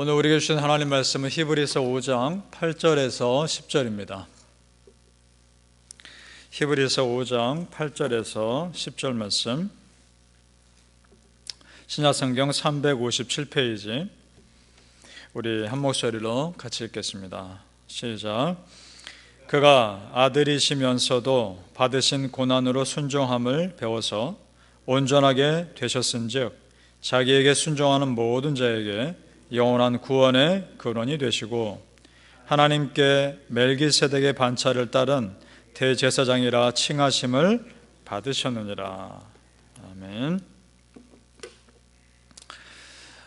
오늘 우리에게 주신 하나님 말씀은 히브리서 5장 8절에서 10절입니다. 히브리서 5장 8절에서 10절 말씀. 신약성경 357페이지. 우리 한 목소리로 같이 읽겠습니다. 시작. 그가 아들이시면서도 받으신 고난으로 순종함을 배워서 온전하게 되셨은즉 자기에게 순종하는 모든 자에게 영원한 구원의 근원이 되시고 하나님께 멜기세덱의 반차를 따른 대제사장이라 칭하심을 받으셨느니라. 아멘.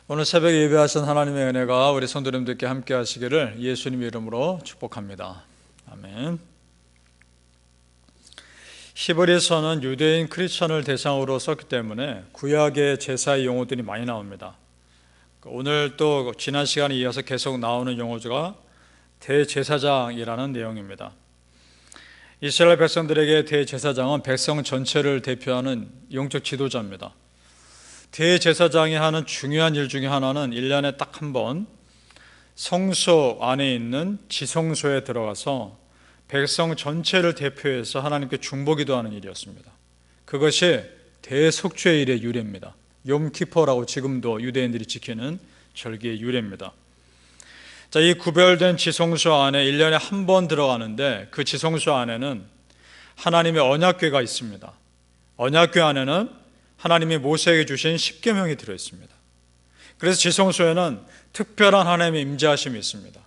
오늘 새벽 예배하신 하나님의 은혜가 우리 성도님들께 함께 하시기를 예수님 이름으로 축복합니다. 아멘. 히브리서는 유대인 크리스천을 대상으로 썼기 때문에 구약의 제사의 용어들이 많이 나옵니다. 오늘 또 지난 시간에 이어서 계속 나오는 용어가 대제사장이라는 내용입니다. 이스라엘 백성들에게 대제사장은 백성 전체를 대표하는 영적 지도자입니다. 대제사장이 하는 중요한 일 중에 하나는 1년에 딱 한 번 성소 안에 있는 지성소에 들어가서 백성 전체를 대표해서 하나님께 중보기도 하는 일이었습니다. 그것이 대속죄의 일의 유래입니다. 욤키퍼라고 지금도 유대인들이 지키는 절기의 유래입니다. 자, 이 구별된 지성소 안에 1년에 한 번 들어가는데 그 지성소 안에는 하나님의 언약궤가 있습니다. 언약궤 안에는 하나님이 모세에게 주신 십계명이 들어 있습니다. 그래서 지성소에는 특별한 하나님의 임재하심이 있습니다.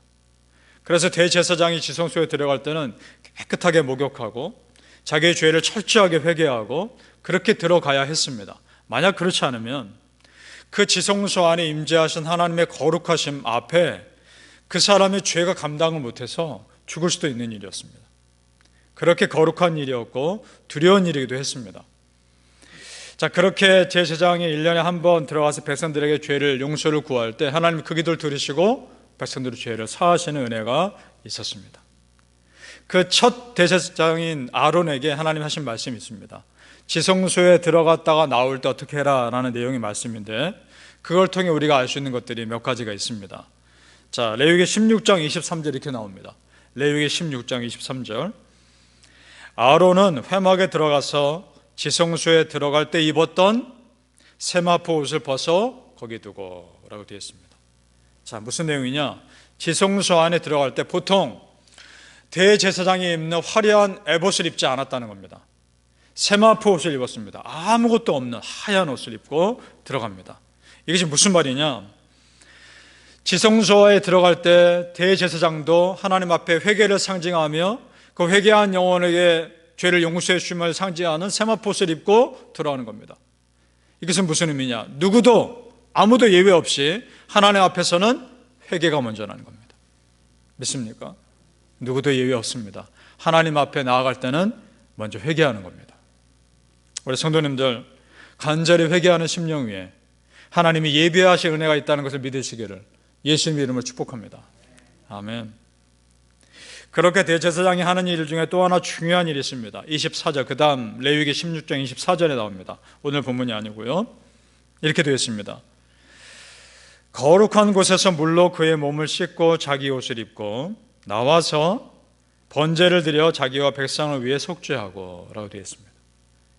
그래서 대제사장이 지성소에 들어갈 때는 깨끗하게 목욕하고 자기의 죄를 철저하게 회개하고 그렇게 들어가야 했습니다. 만약 그렇지 않으면 그 지성소 안에 임재하신 하나님의 거룩하심 앞에 그 사람의 죄가 감당을 못해서 죽을 수도 있는 일이었습니다. 그렇게 거룩한 일이었고 두려운 일이기도 했습니다. 자, 그렇게 제사장이 1년에 한 번 들어가서 백성들에게 죄를 용서를 구할 때 하나님 그 기도를 들으시고 백성들의 죄를 사하시는 은혜가 있었습니다. 그 첫 대제사장인 아론에게 하나님 하신 말씀이 있습니다. 지성소에 들어갔다가 나올 때 어떻게 해라 라는 내용의 말씀인데 그걸 통해 우리가 알 수 있는 것들이 몇 가지가 있습니다. 자, 레위기 16장 23절 이렇게 나옵니다. 레위기 16장 23절. 아론은 회막에 들어가서 지성소에 들어갈 때 입었던 세마포 옷을 벗어 거기 두고라고 되어 있습니다. 자, 무슨 내용이냐? 지성소 안에 들어갈 때 보통 대제사장이 입는 화려한 에봇을 입지 않았다는 겁니다. 세마포 옷을 입었습니다. 아무것도 없는 하얀 옷을 입고 들어갑니다. 이것이 무슨 말이냐? 지성소에 들어갈 때 대제사장도 하나님 앞에 회개를 상징하며 그 회개한 영혼에게 죄를 용서해 주심을 상징하는 세마포 옷을 입고 들어가는 겁니다. 이것은 무슨 의미냐? 누구도 아무도 예외 없이 하나님 앞에서는 회개가 먼저 나는 겁니다. 믿습니까? 누구도 예외 없습니다. 하나님 앞에 나아갈 때는 먼저 회개하는 겁니다. 우리 성도님들 간절히 회개하는 심령 위에 하나님이 예비하실 은혜가 있다는 것을 믿으시기를 예수님 이름으로 축복합니다. 아멘. 그렇게 대제사장이 하는 일 중에 또 하나 중요한 일이 있습니다. 24절, 그 다음 레위기 16장 24절에 나옵니다. 오늘 본문이 아니고요. 이렇게 되어 있습니다. 거룩한 곳에서 물로 그의 몸을 씻고 자기 옷을 입고 나와서 번제를 드려 자기와 백성을 위해 속죄하고 라고 되어 있습니다.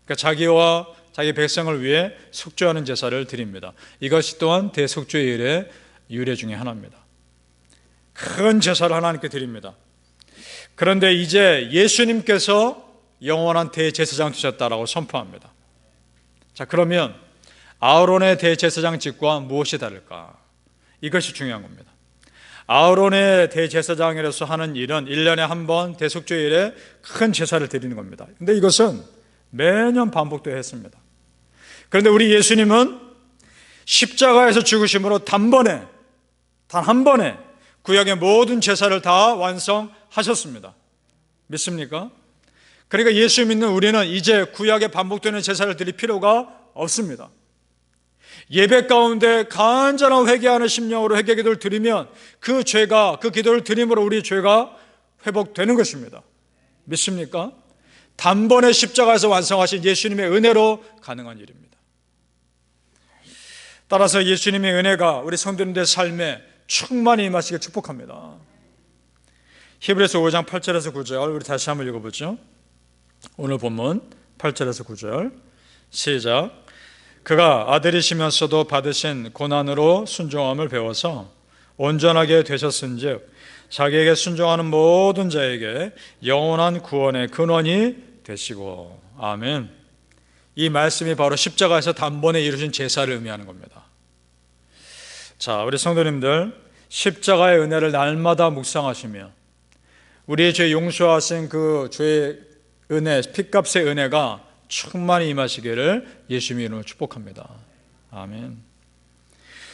그러니까 자기와 자기 백성을 위해 속죄하는 제사를 드립니다. 이것이 또한 대속죄일의 유래 중에 하나입니다. 큰 제사를 하나님께 드립니다. 그런데 이제 예수님께서 영원한 대제사장 되셨다라고 선포합니다. 자, 그러면 아우론의 대제사장 직과 무엇이 다를까? 이것이 중요한 겁니다. 아우론의 대제사장으로서 하는 일은 1년에 한 번 대속죄일에 큰 제사를 드리는 겁니다. 근데 이것은 매년 반복되어 했습니다. 그런데 우리 예수님은 십자가에서 죽으심으로 단번에, 단 한 번에 구약의 모든 제사를 다 완성하셨습니다. 믿습니까? 그러니까 예수 믿는 우리는 이제 구약에 반복되는 제사를 드릴 필요가 없습니다. 예배 가운데 간절한 회개하는 심령으로 회개 기도를 드리면 그 죄가 그 기도를 드림으로 우리 죄가 회복되는 것입니다. 믿습니까? 단번에 십자가에서 완성하신 예수님의 은혜로 가능한 일입니다. 따라서 예수님의 은혜가 우리 성도님들의 삶에 충만히 임하시길 축복합니다. 히브리서 5장 8절에서 9절 우리 다시 한번 읽어보죠. 오늘 본문 8절에서 9절 시작 그가 아들이시면서도 받으신 고난으로 순종함을 배워서 온전하게 되셨은즉 자기에게 순종하는 모든 자에게 영원한 구원의 근원이 되시고 아멘. 이 말씀이 바로 십자가에서 단번에 이루신 제사를 의미하는 겁니다. 자, 우리 성도님들 십자가의 은혜를 날마다 묵상하시며 우리의 죄 용서하신 그 죄의 은혜, 핏값의 은혜가 충만히 임하시기를 예수님의 이름으로 축복합니다. 아멘.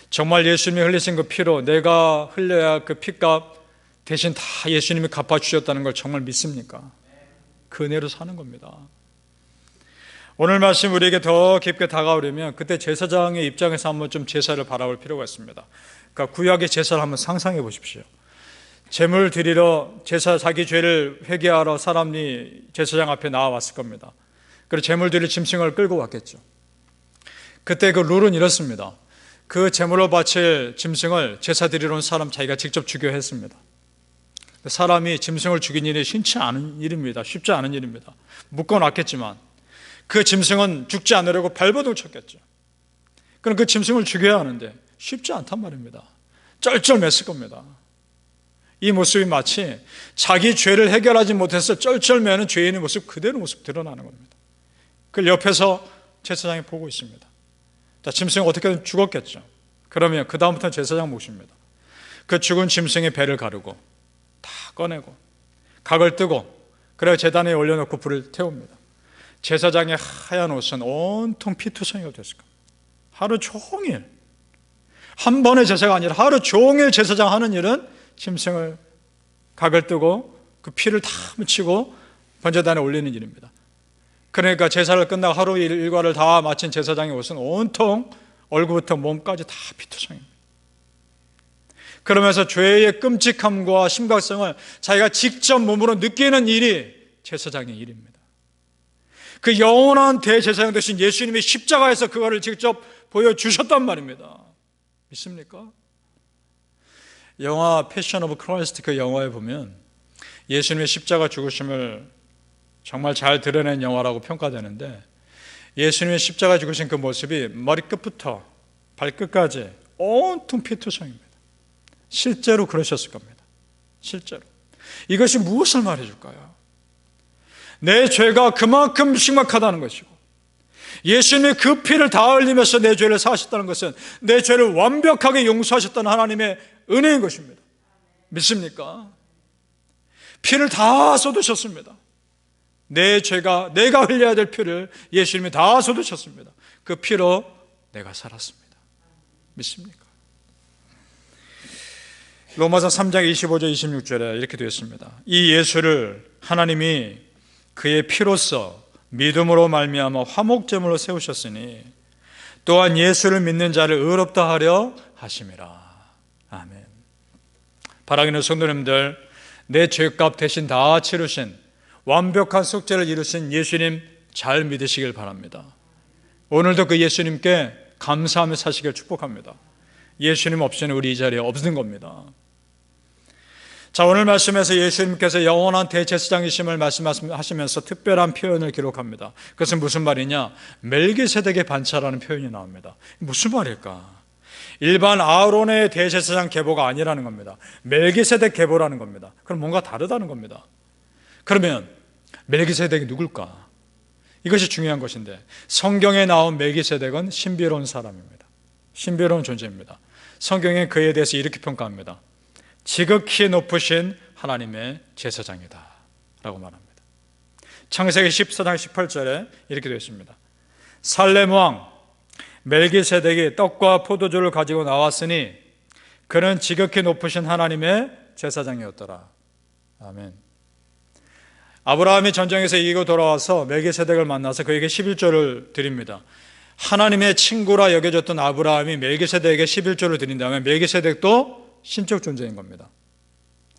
정말 예수님이 흘리신 그 피로 내가 흘려야 할그 핏값 대신 다 예수님이 갚아주셨다는 걸 정말 믿습니까? 그 은혜로 사는 겁니다. 오늘 말씀 우리에게 더 깊게 다가오려면 그때 제사장의 입장에서 한번 좀 제사를 바라볼 필요가 있습니다. 그러니까 구약의 제사를 한번 상상해 보십시오. 제물 드리러 제사 자기 죄를 회개하러 사람이 제사장 앞에 나와왔을 겁니다. 그리고 제물 드릴 짐승을 끌고 왔겠죠. 그때 그 룰은 이렇습니다. 그 제물로 바칠 짐승을 제사 드리러 온 사람 자기가 직접 죽여야 했습니다. 사람이 짐승을 죽인 일이 쉽지 않은 일입니다. 쉽지 않은 일입니다. 묶어놨겠지만 그 짐승은 죽지 않으려고 발버둥 쳤겠죠. 그럼 그 짐승을 죽여야 하는데 쉽지 않단 말입니다. 쩔쩔맸을 겁니다. 이 모습이 마치 자기 죄를 해결하지 못해서 쩔쩔매는 죄인의 모습 그대로 모습 드러나는 겁니다. 그걸 옆에서 제사장이 보고 있습니다. 자, 짐승이 어떻게든 죽었겠죠. 그러면 그 다음부터는 제사장 몫입니다. 그 죽은 짐승의 배를 가르고 다 꺼내고 각을 뜨고 그래 재단에 올려놓고 불을 태웁니다. 제사장의 하얀 옷은 온통 피투성이가 됐을 겁니다. 하루 종일 한 번의 제사가 아니라 하루 종일 제사장 하는 일은 짐승을 각을 뜨고 그 피를 다 묻히고 번제단에 올리는 일입니다. 그러니까 제사를 끝나고 하루 일과를 다 마친 제사장의 옷은 온통 얼굴부터 몸까지 다 피투성입니다. 그러면서 죄의 끔찍함과 심각성을 자기가 직접 몸으로 느끼는 일이 제사장의 일입니다. 그 영원한 대제사장 되신 예수님이 십자가에서 그거를 직접 보여주셨단 말입니다. 믿습니까? 영화 패션 오브 크라이스트 그 영화에 보면 예수님의 십자가 죽으심을 정말 잘 드러낸 영화라고 평가되는데 예수님의 십자가 죽으신 그 모습이 머리끝부터 발끝까지 온통 피투성입니다. 실제로 그러셨을 겁니다. 실제로. 이것이 무엇을 말해줄까요? 내 죄가 그만큼 심각하다는 것이고 예수님이 그 피를 다 흘리면서 내 죄를 사하셨다는 것은 내 죄를 완벽하게 용서하셨다는 하나님의 은혜인 것입니다. 믿습니까? 피를 다 쏟으셨습니다. 내 죄가 내가 흘려야 될 피를 예수님이 다 쏟으셨습니다. 그 피로 내가 살았습니다. 믿습니까? 로마서 3장 25절 26절에 이렇게 되어 있습니다. 이 예수를 하나님이 그의 피로써 믿음으로 말미암아 화목제물로 세우셨으니 또한 예수를 믿는 자를 의롭다 하려 하심이라. 아멘. 바라기는 성도님들 내 죄값 대신 다 치르신 완벽한 속죄를 이루신 예수님 잘 믿으시길 바랍니다. 오늘도 그 예수님께 감사하며 사시길 축복합니다. 예수님 없이는 우리 이 자리에 없는 겁니다. 자, 오늘 말씀에서 예수님께서 영원한 대제사장이심을 말씀하시면서 특별한 표현을 기록합니다. 그것은 무슨 말이냐? 멜기세덱의 반차라는 표현이 나옵니다. 무슨 말일까? 일반 아론의 대제사장 계보가 아니라는 겁니다. 멜기세덱 계보라는 겁니다. 그럼 뭔가 다르다는 겁니다. 그러면 멜기세덱이 누굴까? 이것이 중요한 것인데 성경에 나온 멜기세덱은 신비로운 사람입니다. 신비로운 존재입니다. 성경에 그에 대해서 이렇게 평가합니다. 지극히 높으신 하나님의 제사장이다. 라고 말합니다. 창세기 14장 18절에 이렇게 되어 있습니다. 살렘 왕 멜기세덱이 떡과 포도주를 가지고 나왔으니 그는 지극히 높으신 하나님의 제사장이었더라. 아멘. 아브라함이 전쟁에서 이기고 돌아와서 멜기세덱을 만나서 그에게 11조를 드립니다. 하나님의 친구라 여겨졌던 아브라함이 멜기세덱에게 11조를 드린다면 멜기세덱도 신적 존재인 겁니다.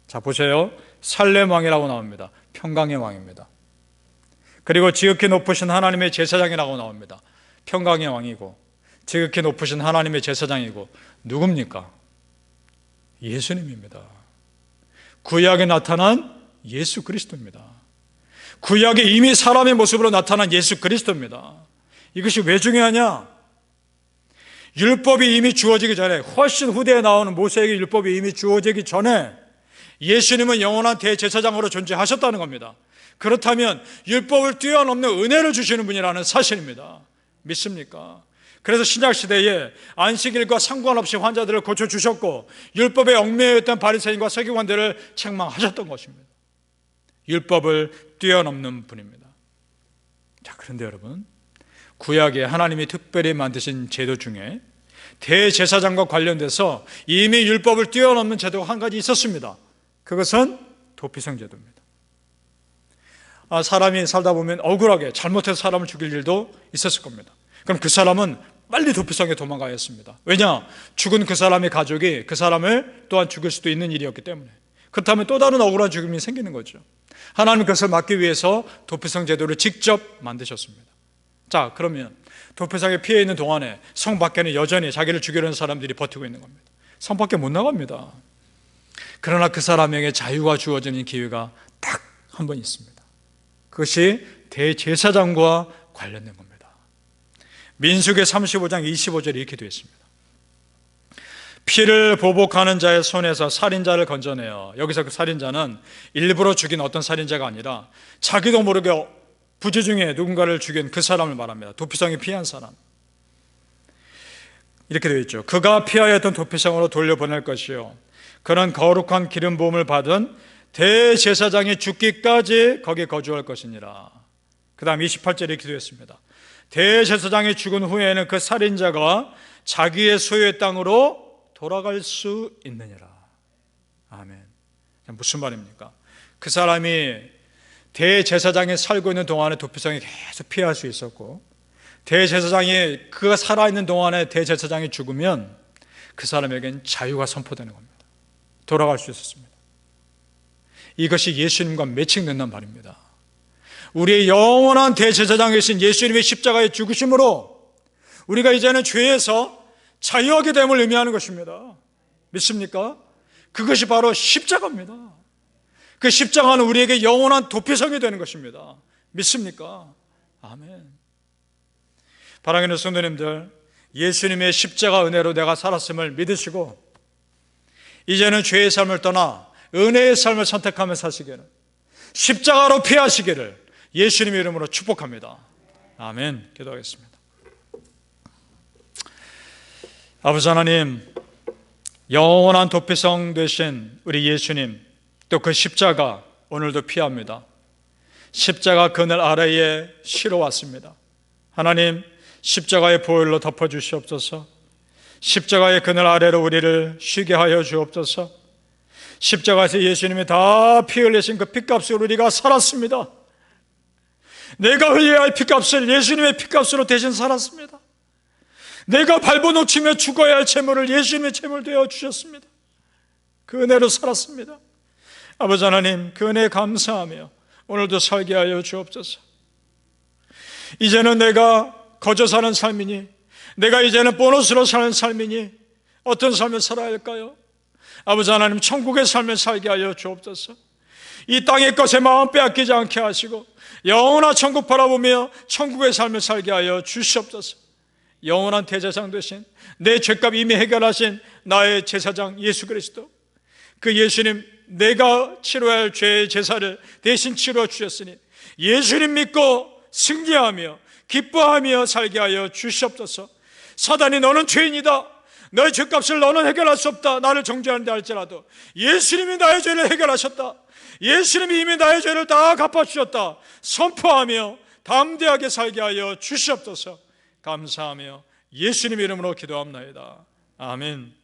자, 보세요. 살렘 왕이라고 나옵니다. 평강의 왕입니다. 그리고 지극히 높으신 하나님의 제사장이라고 나옵니다. 평강의 왕이고 지극히 높으신 하나님의 제사장이고 누굽니까? 예수님입니다. 구약에 나타난 예수 그리스도입니다. 구약에 이미 사람의 모습으로 나타난 예수 그리스도입니다. 이것이 왜 중요하냐? 율법이 이미 주어지기 전에 훨씬 후대에 나오는 모세에게 율법이 이미 주어지기 전에 예수님은 영원한 대제사장으로 존재하셨다는 겁니다. 그렇다면 율법을 뛰어넘는 은혜를 주시는 분이라는 사실입니다. 믿습니까? 그래서 신약 시대에 안식일과 상관없이 환자들을 고쳐 주셨고 율법에 얽매여 있던 바리새인과 서기관들을 책망하셨던 것입니다. 율법을 뛰어넘는 분입니다. 자, 그런데 여러분, 구약에 하나님이 특별히 만드신 제도 중에 대제사장과 관련돼서 이미 율법을 뛰어넘는 제도가 한 가지 있었습니다. 그것은 도피성 제도입니다. 아, 사람이 살다 보면 억울하게 잘못해서 사람을 죽일 일도 있었을 겁니다. 그럼 그 사람은 빨리 도피성에 도망가야 했습니다. 왜냐? 죽은 그 사람의 가족이 그 사람을 또한 죽일 수도 있는 일이었기 때문에. 그렇다면 또 다른 억울한 죽음이 생기는 거죠. 하나님 그것을 막기 위해서 도피성 제도를 직접 만드셨습니다. 자, 그러면 도피성에 피해 있는 동안에 성 밖에는 여전히 자기를 죽이려는 사람들이 버티고 있는 겁니다. 성 밖에 못 나갑니다. 그러나 그 사람에게 자유가 주어지는 기회가 딱 한 번 있습니다. 그것이 대제사장과 관련된 겁니다. 민숙의 35장 25절에 이렇게 되어 있습니다. 피를 보복하는 자의 손에서 살인자를 건져내어 여기서 그 살인자는 일부러 죽인 어떤 살인자가 아니라 자기도 모르게 부재 중에 누군가를 죽인 그 사람을 말합니다. 도피성에 피한 사람. 이렇게 되어 있죠. 그가 피하였던 도피성으로 돌려보낼 것이요. 그는 거룩한 기름 부음을 받은 대제사장이 죽기까지 거기 거주할 것이니라. 그 다음 28절에 이렇게 되어 있습니다. 대제사장이 죽은 후에는 그 살인자가 자기의 소유의 땅으로 돌아갈 수 있느니라. 아멘. 무슨 말입니까? 그 사람이 대제사장이 살고 있는 동안에 도피성이 계속 피할 수 있었고, 대제사장이 그가 살아있는 동안에 대제사장이 죽으면 그 사람에겐 자유가 선포되는 겁니다. 돌아갈 수 있었습니다. 이것이 예수님과 매칭된단 말입니다. 우리의 영원한 대제사장이신 예수님의 십자가의 죽으심으로 우리가 이제는 죄에서 자유하게 됨을 의미하는 것입니다. 믿습니까? 그것이 바로 십자가입니다. 그 십자가는 우리에게 영원한 도피성이 되는 것입니다. 믿습니까? 아멘. 바라기는 성도님들, 예수님의 십자가 은혜로 내가 살았음을 믿으시고, 이제는 죄의 삶을 떠나 은혜의 삶을 선택하며 사시기를, 십자가로 피하시기를 예수님의 이름으로 축복합니다. 아멘. 기도하겠습니다. 아버지 하나님, 영원한 도피성 되신 우리 예수님, 또 그 십자가 오늘도 피합니다. 십자가 그늘 아래에 실어 왔습니다. 하나님, 십자가의 보혈로 덮어 주시옵소서. 십자가의 그늘 아래로 우리를 쉬게 하여 주옵소서. 십자가에서 예수님이 다 피 흘리신 그 피값으로 우리가 살았습니다. 내가 흘려야 할 피값을 예수님의 피값으로 대신 살았습니다. 내가 놓치며 죽어야 할 재물을 예수님의 재물 되어 주셨습니다. 그 은혜로 살았습니다. 아버지 하나님, 그 은혜 감사하며 오늘도 살게 하여 주옵소서. 이제는 내가 거저 사는 삶이니, 내가 이제는 보너스로 사는 삶이니, 어떤 삶을 살아야 할까요? 아버지 하나님, 천국의 삶을 살게 하여 주옵소서. 이 땅의 것에 마음 빼앗기지 않게 하시고, 영원한 천국 바라보며 천국의 삶을 살게 하여 주시옵소서. 영원한 대제사장 되신 내 죄값 이미 해결하신 나의 제사장 예수 그리스도 그 예수님 내가 치러야 할 죄의 제사를 대신 치러 주셨으니 예수님 믿고 승리하며 기뻐하며 살게 하여 주시옵소서. 사단이 너는 죄인이다. 너의 죄값을 너는 해결할 수 없다. 나를 정죄하는다 할지라도 예수님이 나의 죄를 해결하셨다. 예수님이 이미 나의 죄를 다 갚아주셨다. 선포하며 담대하게 살게 하여 주시옵소서. 감사하며 예수님 이름으로 기도합나이다. 아멘.